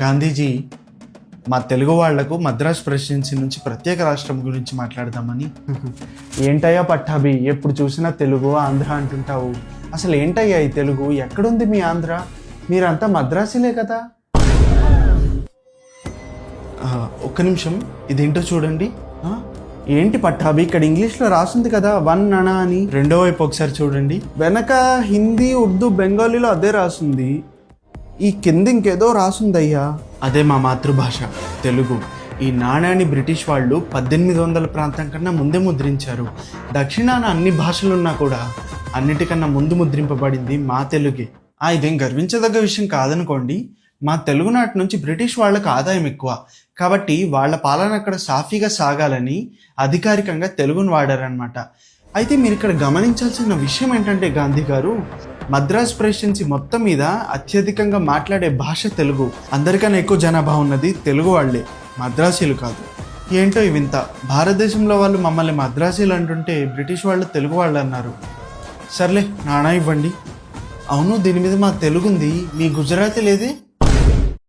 గాంధీజీ మా తెలుగు వాళ్ళకు మద్రాస్ ప్రెసిడెన్సీ నుంచి ప్రత్యేక రాష్ట్రం గురించి మాట్లాడదామని. ఏంటయ్యా పట్టాభి? ఎప్పుడు చూసినా తెలుగు ఆంధ్ర అంటుంటావు. అసలు ఏంటయ్యా ఈ తెలుగు? ఎక్కడుంది మీ ఆంధ్ర? మీరంతా మద్రాసీలే కదా? ఒక్క నిమిషం. ఇదేంటో చూడండి. ఏంటి పట్టాభి? ఇక్కడ ఇంగ్లీష్లో రాసింది కదా వన్ అనా అని. రెండో వైపు ఒకసారి చూడండి. వెనక హిందీ ఉర్దూ బెంగాలీలో అదే రాసింది. ఈ కింద ఇంకేదో రాసుందయ్యా. అదే మా మాతృభాష తెలుగు. ఈ నాణ్యాన్ని బ్రిటిష్ వాళ్ళు పద్దెనిమిది వందల ప్రాంతం కన్నా ముందే ముద్రించారు. దక్షిణాన అన్ని భాషలున్నా కూడా అన్నిటికన్నా ముందు ముద్రింపబడింది మా తెలుగే. ఆ ఇదేం గర్వించదగ్గ విషయం కాదనుకోండి. మా తెలుగునాటి నుంచి బ్రిటిష్ వాళ్ళకు ఆదాయం ఎక్కువ. కాబట్టి వాళ్ళ పాలన అక్కడ సాఫీగా సాగాలని అధికారికంగా తెలుగును వాడారనమాట అయితే మీరు ఇక్కడ గమనించాల్సిన విషయం ఏంటంటే గాంధీ గారు మద్రాస్ ప్రెసిడెన్సీ మొత్తం మీద అత్యధికంగా మాట్లాడే భాష తెలుగు. అందరికన్నా ఎక్కువ జనాభా ఉన్నది తెలుగు వాళ్ళే మద్రాసీలు కాదు. ఏంటో వింత? భారతదేశంలో వాళ్ళు మమ్మల్ని మద్రాసీలు అంటుంటే బ్రిటిష్ వాళ్ళు తెలుగు వాళ్ళు అన్నారు. సర్లే నాణా ఇవ్వండి. అవును దీని మీద మా తెలుగుంది. మీ గుజరాతీ లేదే?